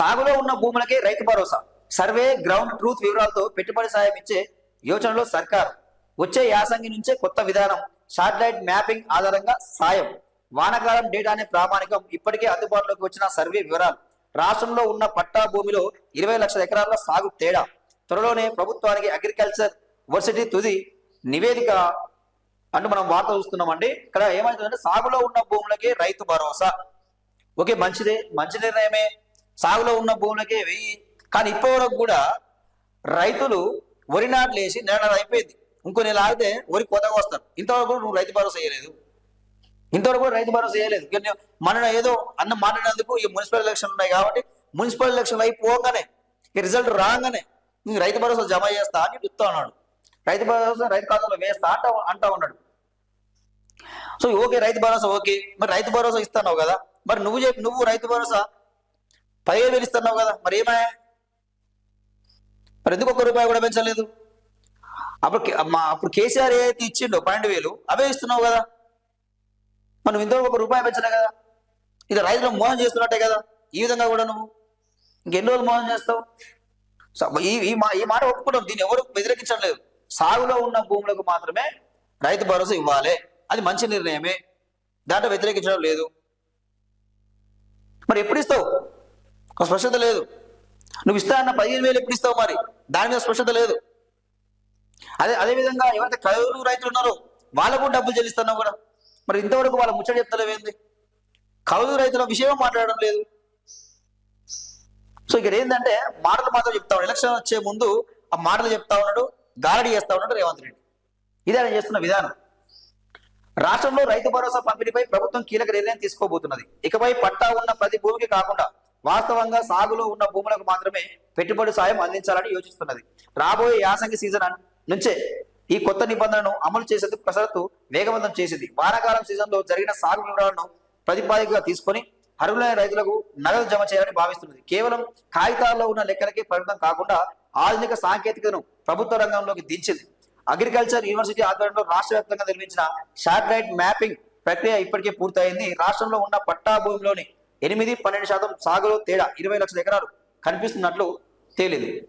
సాగులో ఉన్న భూములకే Rythu Bharosa. Survey ground truth వివరాలతో పెట్టుబడి సాయం ఇచ్చే యోచనలో సర్కార్. వచ్చే యాసంగి నుంచే కొత్త విధానం శాటిలైట్ మ్యాపింగ్ ఆధారంగా సాయం. వానాకాలం డేటానే ప్రామాణికం ఇప్పటికే అందుబాటులోకి వచ్చిన సర్వే వివరాలు. రాష్ట్రంలో ఉన్న పట్టా భూమిలో ఇరవై లక్షల ఎకరాల సాగు తేడా. త్వరలోనే ప్రభుత్వానికి అగ్రికల్చర్ వర్సిటీ తుది నివేదిక అంటూ మనం వార్త చూస్తున్నామండి. ఇక్కడ ఏమవుతుందంటే సాగులో ఉన్న భూములకి రైతు భరోసా. ఓకే మంచిదే. మంచి నిర్ణయమే. సాగులో ఉన్న భూములకే వెయ్యి. కానీ ఇప్పటివరకు కూడా రైతులు వరి నాట్లు వేసి నెల అయిపోయింది. ఇంకో నెల ఆగితే వరి కొత్తగా వస్తారు. ఇంతవరకు నువ్వు రైతు భరోసా చేయలేదు ఇంతవరకు కూడా రైతు భరోసా చేయలేదు కానీ మన ఏదో అన్న మాట్లాడేందుకు ఈ మున్సిపల్ ఎలక్షన్ ఉన్నాయి కాబట్టి మున్సిపల్ ఎలక్షన్ అయిపోగానే ఈ రిజల్ట్ రాగానే నువ్వు రైతు భరోసా జమ చేస్తా అని చెప్తా ఉన్నాడు. రైతు భరోసా రైతు ఖాతాలో వేస్తా అంటా అంటా ఉన్నాడు. So okay Rythu Bharosa okay. మరి రైతు భరోసా ఇస్తాను కదా. మరి నువ్వు చెప్పి నువ్వు రైతు భరోసా పదిహేను వేలు ఇస్తున్నావు కదా మరి ఏమాయా మరి ఎందుకు ఒక్క రూపాయి కూడా పెంచలేదు? అప్పుడు అప్పుడు కేసీఆర్ ఏదైతే ఇచ్చిండో పన్నెండు వేలు అవే ఇస్తున్నావు కదా. మనం ఇందులో ఒక రూపాయి పెంచలే కదా. ఇది రైతులు మోసం చేస్తున్నట్టే కదా. ఈ విధంగా కూడా నువ్వు? ఇంకెన్ని రోజులు మోసం చేస్తావు? ఈ ఈ మా ఈ మాట ఒప్పుకుంటాం దీన్ని ఎవరు వ్యతిరేకించడం లేదు. సాగులో ఉన్న భూములకు మాత్రమే రైతు భరోసా ఇవ్వాలి. అది మంచి నిర్ణయమే. దాంట్లో వ్యతిరేకించడం లేదు. మరి ఎప్పుడు ఇస్తావు? ఒక స్పష్టత లేదు. నువ్వు ఇస్తా అన్న పదిహేను వేలు ఎప్పుడు ఇస్తావు మరి? దాని మీద స్పష్టత లేదు. అదే అదే విధంగా ఎవరైతే కౌలు రైతులు ఉన్నారో వాళ్ళకు కూడా డబ్బులు చెల్లిస్తున్నావు కూడా మరి ఇంతవరకు వాళ్ళ ముచ్చట చెప్తలేవేంది కౌలు రైతుల విషయం మాట్లాడడం లేదు. సో ఇక్కడ ఏంటంటే మాటలు మాత్రం చెప్తా ఉన్నాడు. ఎలక్షన్ వచ్చే ముందు ఆ మాటలు చెప్తా ఉన్నాడు గారడి చేస్తా ఉన్నాడు రేవంత్ రెడ్డి. ఇదే ఆయన చేస్తున్న విధానం. రాష్ట్రంలో రైతు భరోసా పంపిణీపై ప్రభుత్వం కీలక నిర్ణయం తీసుకోబోతున్నది. ఇకపై పట్టా ఉన్న ప్రతి భూమికి కాకుండా వాస్తవంగా సాగులో ఉన్న భూములకు మాత్రమే పెట్టుబడి సాయం అందించాలని యోచిస్తున్నది. రాబోయే యాసంగి సీజన్ నుంచే ఈ కొత్త నిబంధనను అమలు చేసేందుకు కసరత్తు వేగవంతం చేసింది. వానాకాలం సీజన్లో జరిగిన సాగు వివరాలను ప్రతిపాదికగా తీసుకొని అర్హులైన రైతులకు నగదు జమ చేయాలని భావిస్తున్నది. కేవలం కాగితాల్లో ఉన్న లెక్కలకే పరిమితం కాకుండా ఆధునిక సాంకేతికతను ప్రభుత్వ రంగంలోకి దించింది. అగ్రికల్చర్ యూనివర్సిటీ ఆధ్వర్యంలో రాష్ట్ర వ్యాప్తంగా నిర్మించిన శాటిలైట్ మ్యాపింగ్ ప్రక్రియ ఇప్పటికే పూర్తయింది. రాష్ట్రంలో ఉన్న పట్టా భూమిలోని ఎనిమిది పన్నెండు శాతం సాగులో తేడా. ఇరవై లక్షల ఎకరాలు కనిపిస్తున్నట్లు తేలింది.